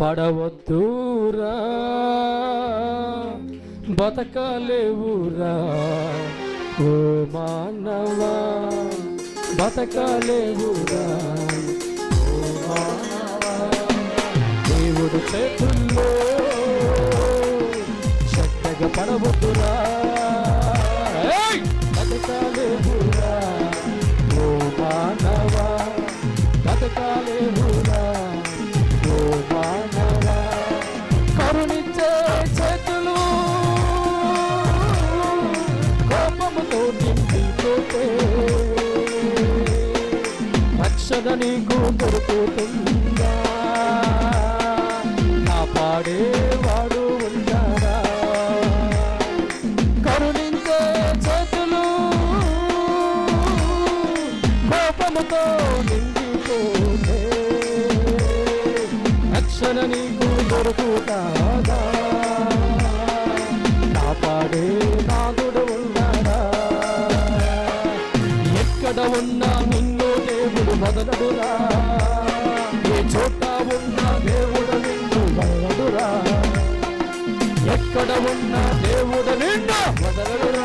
పడవద్దురా బతకలేవురా ఓ మానవా బతకలేవురా ఓ మానవా. దేవుడు చేతుల్లో శ్రద్ధగా పడవద్దురా. రక్షణ నీకు దొరుకుతుందా కాపాడేవాడు ఉంటారా కరుణించే చేతులు కోపముతో నిండిపోతే రక్షణ నీకు దొరుకుతాదా? నా పాడే నాదుడు ఉన్నాడా? ఎక్కడ ఉన్నా నిన్ను దేవుడు వదలడురా ఏ చోట ఉన్న దేవుడు నిన్ను వదలడురా ఎక్కడ ఉన్న దేవుడు నిన్ను వదలడురా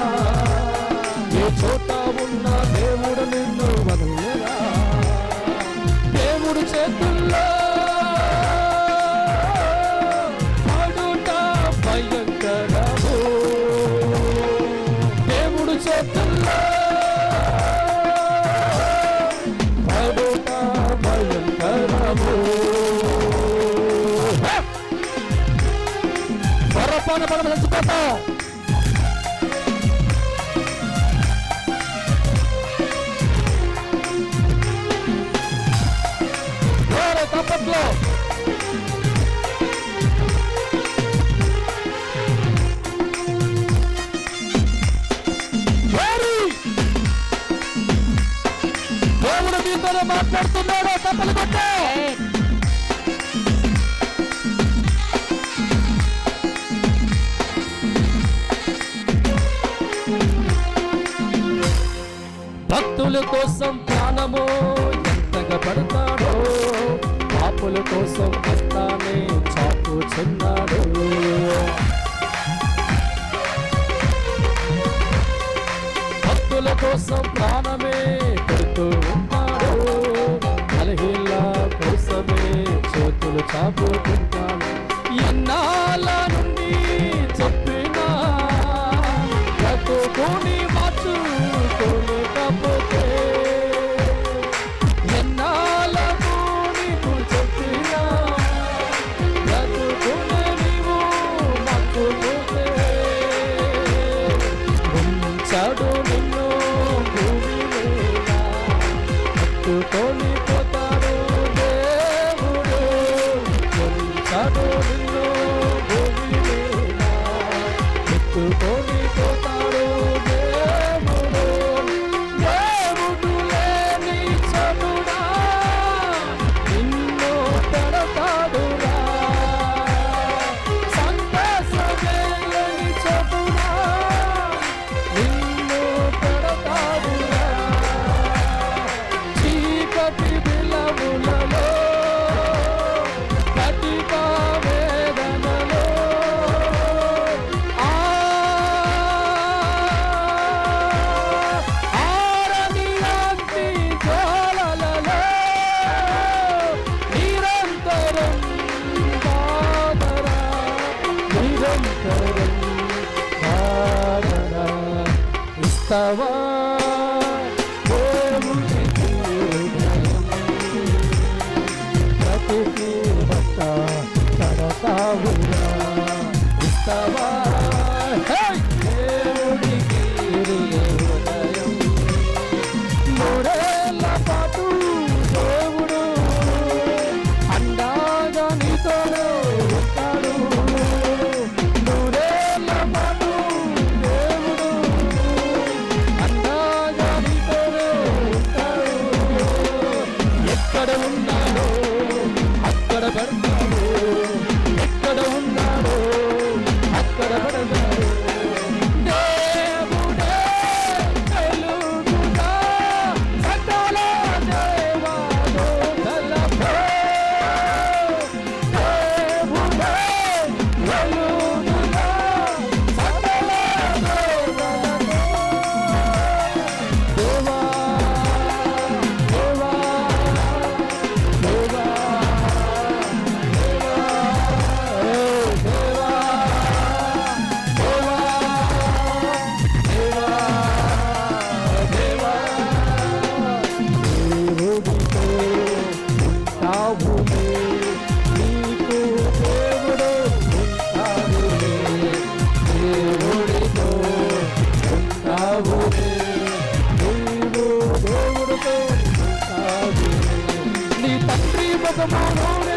ఉన్న పడమ చచ్చిపోతాం తప్పట్లో వేరి! మాట్లాడుతున్నాడు తప్పలు కొట్టే భక్తుల కోసం ప్రాణము ఎంతగా పడతాడో పాపుల కోసం భర్తానే చాపు చెందాడు. భక్తుల కోసం ప్రాణమే పెడుతూ ఉంటాడు అలహిల్ల కోసమే చేతులు చాపుతుంటాడు. ఎన్నాళ్ళ em ఇస్తావా దేవునికి బ్రతుకు ఇస్తావా? ఎక్కడ ఉన్నాడో అక్కడ పెడతాడు ఎక్కడ ఉన్నాడో అక్కడ the Mount on it.